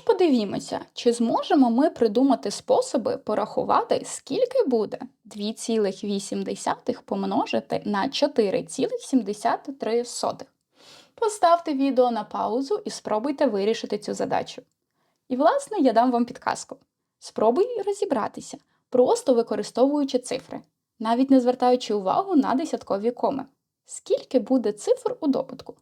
Тож подивімося, чи зможемо ми придумати способи порахувати, скільки буде 2,8 помножити на 4,73. Поставте відео на паузу і спробуйте вирішити цю задачу. І, власне, я дам вам підказку. Спробуй розібратися, просто використовуючи цифри, навіть не звертаючи увагу на десяткові коми. Скільки буде цифр у допитку?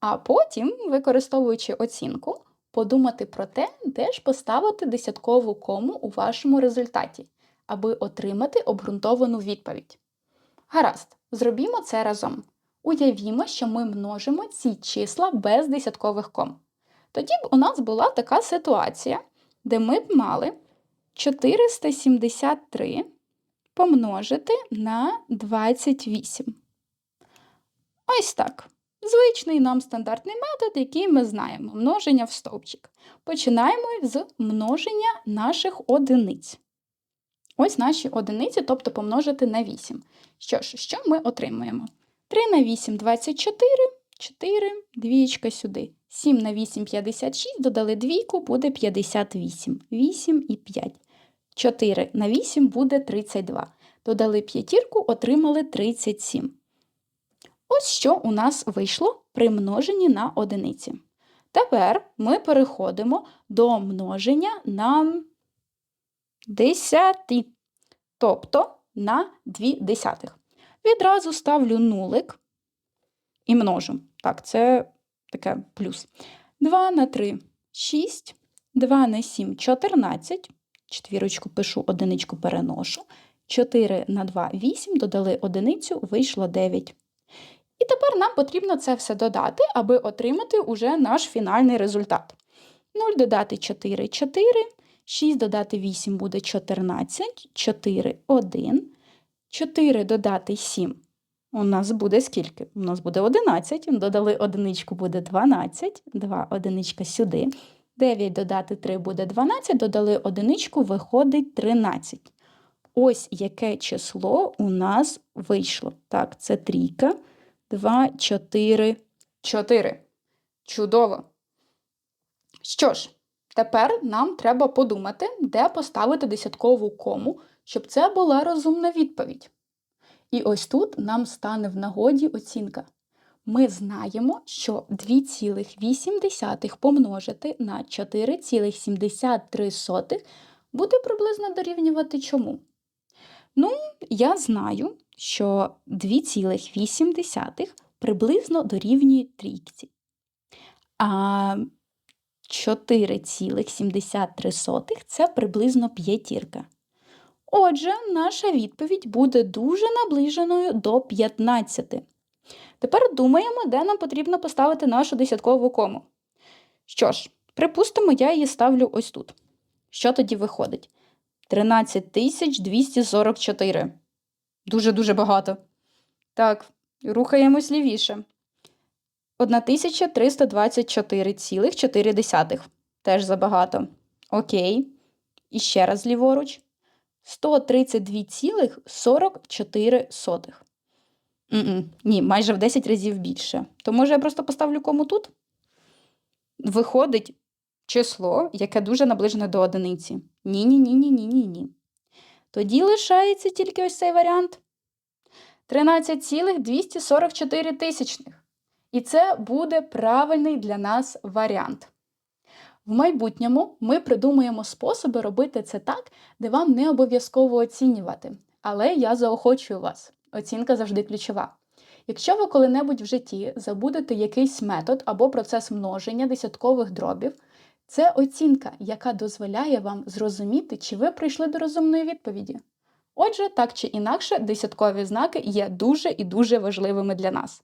А потім, використовуючи оцінку, подумати про те, де ж поставити десяткову кому у вашому результаті, аби отримати обґрунтовану відповідь. Гаразд, зробімо це разом. Уявімо, що ми множимо ці числа без десяткових ком. Тоді б у нас була така ситуація, де ми б мали 473 помножити на 28. Ось так. Звичний нам стандартний метод, який ми знаємо множення в стовпчик. Починаємо з множення наших одиниць. Ось наші одиниці, тобто помножити на 8. Що ж, що ми отримуємо? 3 на 8 24, 4, двієчка сюди. 7 на 8 56, додали двійку, буде 58. 8 і 5. 4 на 8 буде 32. Додали п'ятірку, отримали 37. Ось що у нас вийшло при множенні на одиниці. Тепер ми переходимо до множення на десяті, тобто на 2 десятих. Відразу ставлю нулик і множу. Так, це таке плюс. 2 на 3 6, 2 на 7 14. Четвірочку пишу, одиничку переношу. 4 на 2 8, додали одиницю, вийшло 9. І тепер нам потрібно це все додати, аби отримати уже наш фінальний результат. 0 додати 4 4, 6 додати 8 буде 14, 4 1, 4 додати 7. У нас буде скільки? У нас буде 11. Додали одиничку буде 12, 2 одиничка сюди. 9 додати 3 буде 12, додали одиничку, виходить 13. Ось яке число у нас вийшло. Так, це трійка. 2, 4, 4. Чудово. Що ж, тепер нам треба подумати, де поставити десяткову кому, щоб це була розумна відповідь. І ось тут нам стане в нагоді оцінка. Ми знаємо, що 2,8 помножити на 4,73 буде приблизно дорівнювати чому? Ну, я знаю, що 2,8 приблизно дорівнює трійці. А 4,73 це приблизно п'ятірка. Отже, наша відповідь буде дуже наближеною до 15. Тепер думаємо, де нам потрібно поставити нашу десяткову кому. Що ж, припустимо, я її ставлю ось тут. Що тоді виходить? 13244. Дуже-дуже багато. Так, рухаємось лівіше. 1324,4. Теж забагато. Окей. І ще раз ліворуч. 132,44. Ні, майже в 10 разів більше. То може я просто поставлю кому тут? Виходить число, яке дуже наближене до одиниці. Ні-ні-ні-ні-ні-ні. Тоді лишається тільки ось цей варіант. 13,244 тисячних. І це буде правильний для нас варіант. В майбутньому ми придумаємо способи робити це так, де вам не обов'язково оцінювати. Але я заохочую вас. Оцінка завжди ключова. Якщо ви коли-небудь в житті забудете якийсь метод або процес множення десяткових дробів, це оцінка, яка дозволяє вам зрозуміти, чи ви прийшли до розумної відповіді. Отже, так чи інакше, десяткові знаки є дуже і дуже важливими для нас.